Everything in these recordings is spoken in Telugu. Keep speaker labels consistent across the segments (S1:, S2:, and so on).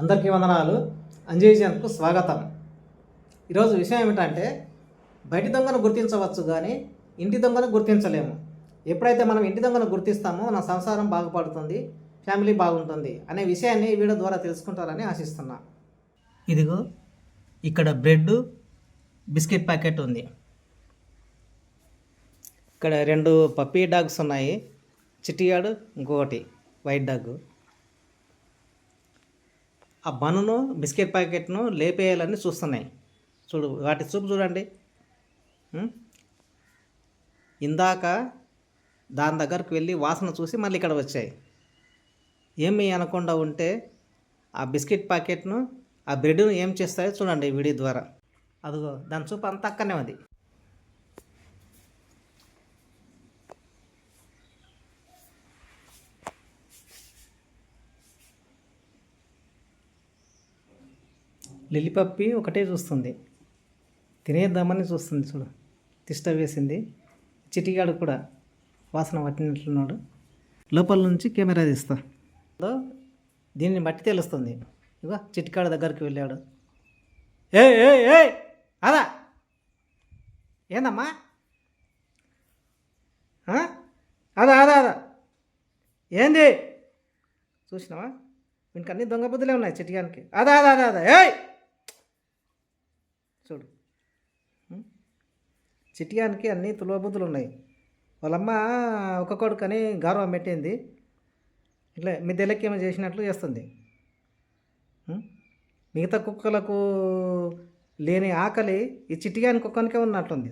S1: అందరికీ వందనాలు. అంజేజన్కు స్వాగతం. ఈరోజు విషయం ఏమిటంటే బయటి దొంగను గుర్తించవచ్చు కానీ ఇంటి దొంగను గుర్తించలేము. ఎప్పుడైతే మనం ఇంటి దొంగను గుర్తిస్తామో మన సంసారం బాగుపడుతుంది ఫ్యామిలీ బాగుంటుంది అనే విషయాన్ని ఈ వీడియో ద్వారా తెలుసుకుంటారని ఆశిస్తున్నా. ఇదిగో ఇక్కడ బ్రెడ్ బిస్కెట్ ప్యాకెట్ ఉంది. ఇక్కడ రెండు పప్పీ డాగ్స్ ఉన్నాయి. చిట్టియాడు ఇంకొకటి వైట్ డాగ్. ఆ బన్నును బిస్కెట్ ప్యాకెట్ను లేపేయాలని చూస్తున్నాయి. చూడు వాటి చూపు చూడండి. ఇందాక దాని దగ్గరకు వెళ్ళి వాసన చూసి మళ్ళీ ఇక్కడ వచ్చాయి. ఏమి అనకుండా ఉంటే ఆ బిస్కెట్ ప్యాకెట్ను ఆ బ్రెడ్ను ఏం చేస్తాయో చూడండి వీడియో ద్వారా. అదిగో దాని చూపు అంత అక్కనే ఉంది. లిల్లిపప్పి ఒకటే చూస్తుంది. తినేద్దామని చూస్తుంది చూడు. తిష్ట వేసింది. చిటిగాడు కూడా వాసన పట్టినట్లున్నాడు. లోపల నుంచి కెమెరా తీస్తా. దీన్ని బట్టి తెలుస్తుంది. ఇగో చిటికాడ దగ్గరికి వెళ్ళాడు. ఏ ఏ ఏ అదా ఏందమ్మా? అదా అదా అదా ఏంది? చూసినావా? వీనికి అన్ని దొంగ బుద్ధులే ఉన్నాయి చిటికానికి. అదా అదా అదా అదా ఏయ్! చూడు. చిటియానికి అన్ని తులవబుద్ధులు ఉన్నాయి. వాళ్ళమ్మ ఒక కొడుకని గౌరవం పెట్టింది. ఇట్లా మిద్దెలకి ఏమో చేసినట్లు చేస్తుంది. మిగతా కుక్కలకు లేని ఆకలి ఈ చిట్టిగాని కుక్కనికే ఉన్నట్లుంది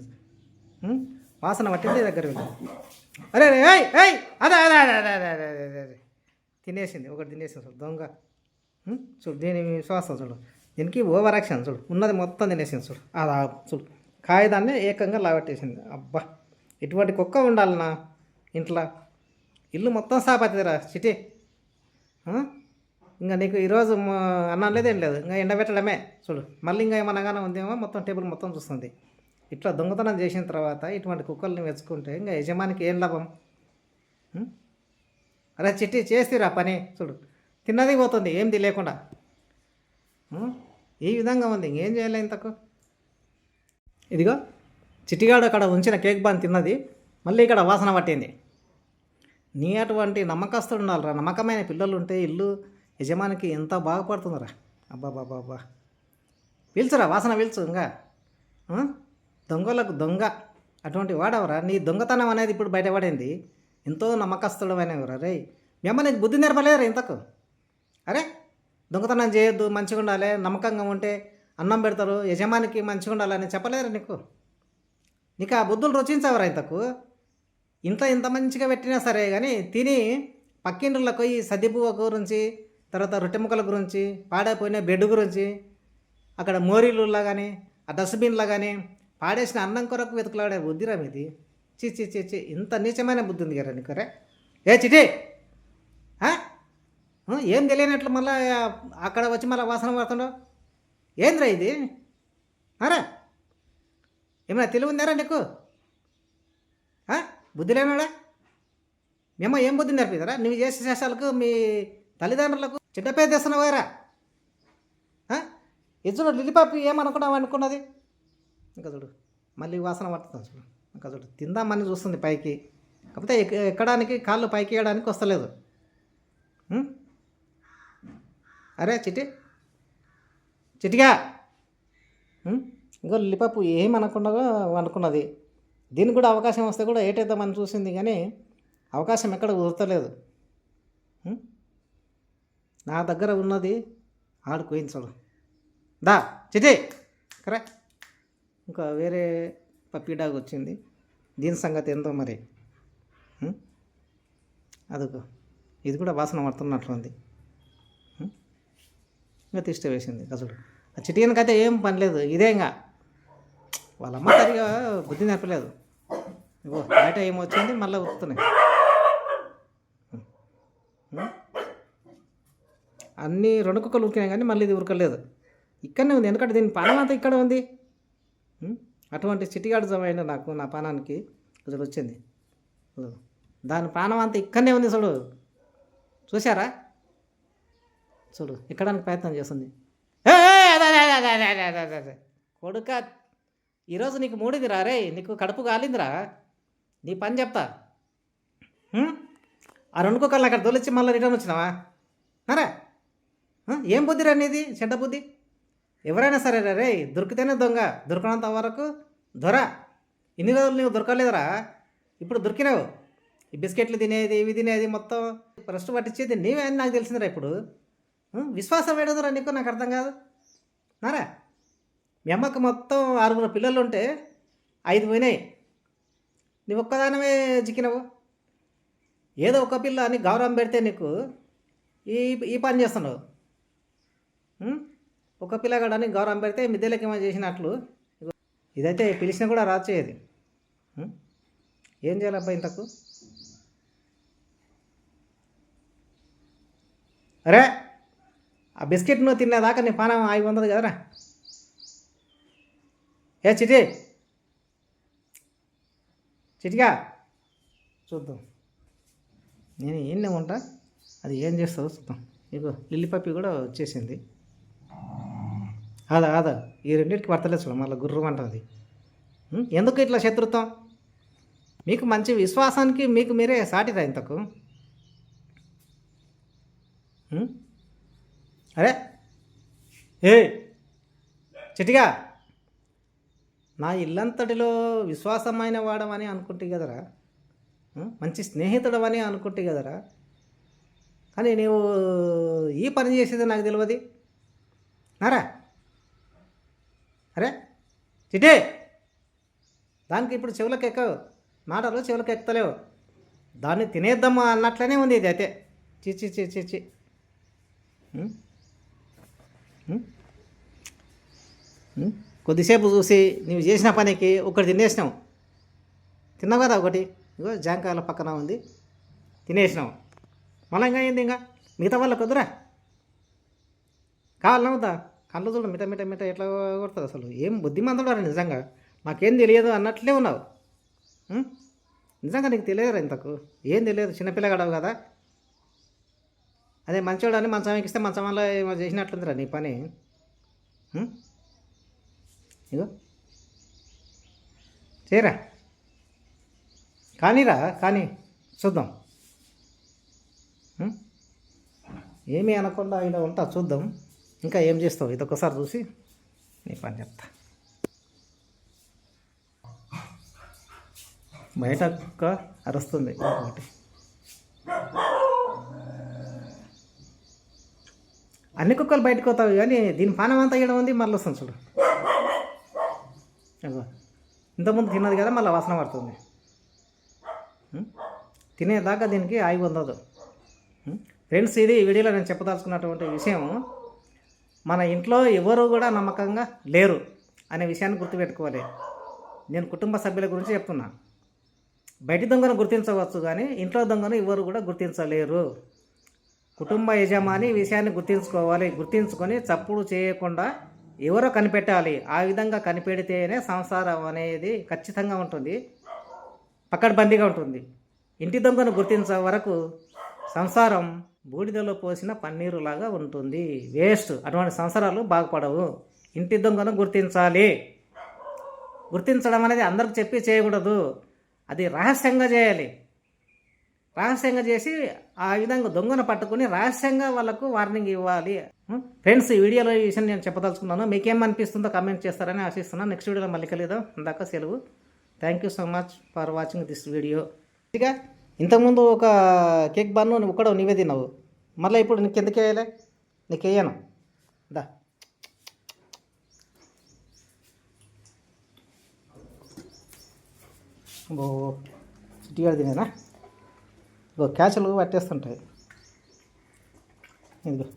S1: వాసన పట్టింది దగ్గర అరే అదే అదే అదే అదే అదే అదే తినేసింది. ఒకటి తినేసింది. దొంగ. చూడు దీని శ్వాస చూడు. దీనికి ఓవర్ యాక్షన్ చూడు. ఉన్నది మొత్తం తినేసింది చూడు. అది చూడు. కాగితాన్ని ఏకంగా లావట్టేసింది అబ్బా! ఇటువంటి కుక్క ఉండాలన్నా ఇంట్లో? ఇల్లు మొత్తం సాపతిరా చిటి. ఇంకా నీకు ఈరోజు అన్నం లేదు ఏం లేదు. ఇంకా ఎండబెట్టడమే చూడు. మళ్ళీ ఇంకా ఏమనగానే ఉందేమో మొత్తం టేబుల్ మొత్తం చూస్తుంది. ఇట్లా దొంగతనం చేసిన తర్వాత ఇటువంటి కుక్కల్ని వెచ్చుకుంటే ఇంకా యజమానికి ఏం లాభం? అరే చిట్టి చేసిరా పని? చూడు. తిన్నది పోతుంది ఏంది లేకుండా ఈ విధంగా ఉంది. ఇంకేం చేయలే ఇంతకు? ఇదిగో చిట్టిగాడు అక్కడ ఉంచిన కేక్ బాన్ తిన్నది. మళ్ళీ ఇక్కడ వాసన పట్టింది. నీ అటువంటి నమ్మకస్తుడు ఉండాలిరా నమ్మకమైన పిల్లలు ఉంటే ఇల్లు యజమానికి ఎంత బాగుపడుతుందిరా. అబ్బా బాబా అబ్బా పిలుచురా వాసన పిలుచు ఇంకా. దొంగలకు దొంగ అటువంటి వాడవరా? నీ దొంగతనం అనేది ఇప్పుడు బయటపడింది. ఎంతో నమ్మకస్తుడు రే మిమ్మల్ని బుద్ధి నేర్పలేదురా ఇంతకు? అరే దొంగతనం చేయొద్దు మంచిగా ఉండాలి నమ్మకంగా ఉంటే అన్నం పెడతారు యజమానికి మంచిగా ఉండాలని చెప్పలేరు నీకు? నీకు ఆ బుద్ధులు రుచించవరా ఇంతకు? ఇంట్లో ఇంత మంచిగా పెట్టినా సరే కానీ తిని పక్కింట్లకు ఈ సద్దిపువ్వ గురించి తర్వాత రొట్టె ముక్కల గురించి పాడైపోయిన బెడ్ గురించి అక్కడ మోరీలులా కానీ ఆ డస్ట్బిన్లా కానీ పాడేసిన అన్నం కొరకు వెతుకులాడే బుద్ధిరా మీది? చీ చీ చీ చీ ఇంత నీచమైన బుద్ధి ఉంది కదా నీకు రే? ఏ చిటి! ఏం తెలియనట్లు మళ్ళీ అక్కడ వచ్చి మళ్ళీ వాసన పడుతుండవు ఏంద్రా ఇది? అరా ఏమైనా తెలివి ఉందారా నీకు బుద్ధి లేనాడా? మేము ఏం బుద్ధి నేర్పిదరా? నువ్వు చేసే శేషాలకు మీ తల్లిదండ్రులకు చెడ్డ పేరు తెస్తున్నావారా ఇది లిలిపాపి ఏమనుకున్నావు అనుకున్నది? ఇంకా చూడు మళ్ళీ వాసన పడుతుంది చూడు. ఇంకా చూడు తిందామని చూస్తుంది పైకి. కాకపోతే ఎక్క- ఎక్కడానికి కాళ్ళు పైకి వేయడానికి వస్తలేదు. అరే చిట్టి. చిట్టిగా. ఉం? ఇంకో లిపాపు అనకుండా అనుకున్నది. దీనికి కూడా అవకాశం వస్తే కూడా ఏటైతామని చూసింది కానీ అవకాశం ఎక్కడ కుదరతలేదు. నా దగ్గర ఉన్నది ఆడుకోయింది చూడు దా చిటి కరే. ఇంకా వేరే పప్పీ డాగ్ వచ్చింది. దీని సంగతి ఎంతో మరి? ఉం? అదిగో. ఇది కూడా వాసన పడుతున్నట్లుంది. ఇంకా తిష్ట వేసింది అసలు. ఆ చిటికనకైతే ఏం పని లేదు ఇదే ఇంకా. వాళ్ళ అమ్మ సరిగా బుద్ధి నేర్పలేదు. ఇగో బయట ఏమొచ్చింది మళ్ళీ ఉరుకుతున్నాయి. అన్నీ రెండు కుక్కలు ఉరికినాయి కానీ మళ్ళీ ఇది ఉరకలేదు. ఇక్కడనే ఉంది ఎందుకంటే దీని పానం అంతా ఇక్కడ ఉంది. అటువంటి చిటిగాడు జమైన నాకు నా పానానికి అసలు వచ్చింది. దాని ప్రాణం అంతా ఇక్కడనే ఉంది చూడు. చూసారా చూడు ఎక్కడానికి ప్రయత్నం చేస్తుంది కొడుక ఈరోజు నీకు మూడింది రా రే నీకు కడుపు కాలిందిరా నీ పని చెప్తా ఆ రెండు కుక్కర్లు అక్కడ తొలిచి మళ్ళీ రిటర్న్ వచ్చినావా నరే ఏం బుద్ధి రా నీది చెడ్డ బుద్ధి ఎవరైనా సరే రే దొరికితేనే దొంగ దొరకనంత వరకు దొర ఇన్ని రోజులు నువ్వు దొరకలేదురా ఇప్పుడు దొరికినావు ఈ బిస్కెట్లు తినేది ఇవి తినేది మొత్తం రెస్ట్ పట్టించేది నీవే అని నాకు తెలిసిందిరా ఇప్పుడు విశ్వాసం ఏడదురా నీకు? నాకు అర్థం కాదు. నారా? మీ అమ్మకు మొత్తం ఆరుగురు పిల్లలు ఉంటే ఐదు పోయినాయి. నువ్వు ఒక్కదానమే చిక్కినవు. ఏదో ఒక పిల్ల అని గౌరవం పెడితే నీకు ఈ ఈ పని చేస్తున్నావు. ఉం? ఒక పిల్లగాడని గౌరవం పెడితే మిద్దెలకి ఏమైనా చేసినట్లు. ఇదైతే పిలిచినా కూడా రాచేది ఉం? ఏం చేయాలబ్బా ఇంతకు? అరే ఆ బిస్కెట్ తినేదాకా నీ పానం ఆగి ఉండదు కదరా. ఏ చిటి. చిటిగా చూద్దాం. నేను ఏం ఉంటా అది ఏం చేస్తావు చూద్దాం. ఇగో లిల్లి పప్పి కూడా వచ్చేసింది. అదా అదా ఈ రెండింటికి పడతలేదు చూడ మళ్ళీ గుర్రం అంటుంది ఎందుకు ఇట్లా శత్రుత్వం? మీకు మంచి విశ్వాసానికి మీకు మీరే సాటిరా ఇంతకు. అరే ఏ చిటిగా నా ఇల్లంతటిలో విశ్వాసమైన వాడమని అనుకుంటే కదరా? మంచి స్నేహితుడమని అనుకుంటే కదరా? కానీ నీవు ఈ పని చేసేది నాకు తెలియదు. నారా? అరే చిటే. దానికి ఇప్పుడు చెవులకు ఎక్కవు. మాటలు చెవులకు ఎక్కలేవు దాన్ని తినేద్దామా అన్నట్లనే ఉంది ఇది అయితే చిచి చిచి చి చి. చి కొద్దిసేపు చూసి నువ్వు చేసిన పనికి ఒకటి తినేసినావు. తిన్నావు కదా ఒకటి? ఇగో జాంకాయల పక్కన ఉంది. తినేసినావు. మళ్ళీ ఇంకా ఏంది ఇంకా? మిగతా వాళ్ళకి వద్దురా. కావాలన్నా వద్దా? కళ్ళు చూడు మిట మిట మిట ఎట్లా కొడుతుంది అసలు? ఏం బుద్ధిమంతుడు నిజంగా? నాకేం తెలియదు అన్నట్లే ఉన్నావు. నిజంగా నీకు తెలియదురా ఇంతకు? ఏం తెలియదు? చిన్నపిల్లగాడవు కదా. అదే మంచోడు అని మంచం ఎక్కిస్తే మంచం వల్ల ఏమో చేసినట్లుందిరా నీ పని. ఇగో. చేయరా? కానీరా కానీ చూద్దాం. ఏమీ అనకుండా ఇలా ఉంటా చూద్దాం. ఇంకా ఏం చేస్తావు? ఇదొకసారి చూసి నీ పని చెప్తా. బయట అరుస్తుంది. ఒకటి అన్ని కుక్కలు బయటకు పోతావు కానీ దీని పానం అంతా ఇవ్వడం ఉంది మళ్ళీ వస్తుంది చూడు. ఇంతకుముందు తిన్నది కదా మళ్ళీ వాసన పడుతుంది. తినేదాకా దీనికి ఆగి ఉండదు. ఫ్రెండ్స్ ఇది ఈ వీడియోలో నేను చెప్పదలుచుకున్నటువంటి విషయం మన ఇంట్లో ఎవరు కూడా నమ్మకంగా లేరు అనే విషయాన్ని గుర్తుపెట్టుకోవాలి. నేను కుటుంబ సభ్యుల గురించి చెప్తున్నా. బయటి దొంగను గుర్తించవచ్చు కానీ ఇంట్లో దొంగను ఎవరు కూడా గుర్తించలేరు. కుటుంబ యజమాని ఈ విషయాన్ని గుర్తించుకోవాలి. గుర్తించుకొని చప్పుడు చేయకుండా ఎవరో కనిపెట్టాలి. ఆ విధంగా కనిపెడితేనే సంసారం అనేది ఖచ్చితంగా ఉంటుంది. పకడ్బందీగా ఉంటుంది. ఇంటి దొంగను గుర్తించే వరకు సంసారం బూడిదలో పోసిన పన్నీరులాగా ఉంటుంది. వేస్ట్. అటువంటి సంసారాలు బాగుపడవు. ఇంటి దొంగను గుర్తించాలి. గుర్తించడం అనేది అందరికి చెప్పి చేయకూడదు. అది రహస్యంగా చేయాలి. రహస్యంగా చేసి ఆ విధంగా దొంగను పట్టుకుని రహస్యంగా వాళ్ళకు వార్నింగ్ ఇవ్వాలి. ఫ్రెండ్స్ ఈ వీడియోలో ఈ విషయం నేను చెప్పదలుచుకున్నాను. మీకేమనిపిస్తుందో కామెంట్ చేస్తారని ఆశిస్తున్నాను. నెక్స్ట్ వీడియోలో మళ్ళీ కలుద్దాం. ఇందాక సెలవు. Thank you so much for watching this video ఇక ఇంతకుముందు ఒక కేక్ బన్ను నువ్వు కూడా నీవే తిన్నావు. మళ్ళీ ఇప్పుడు నీకు ఎందుకు వేయాలి? నీకు వేయను. దా. ఓ చిట్టిగా తినేనా? ఇదిగో క్యాచులు పట్టేస్తుంటాయి. ఇదిగో.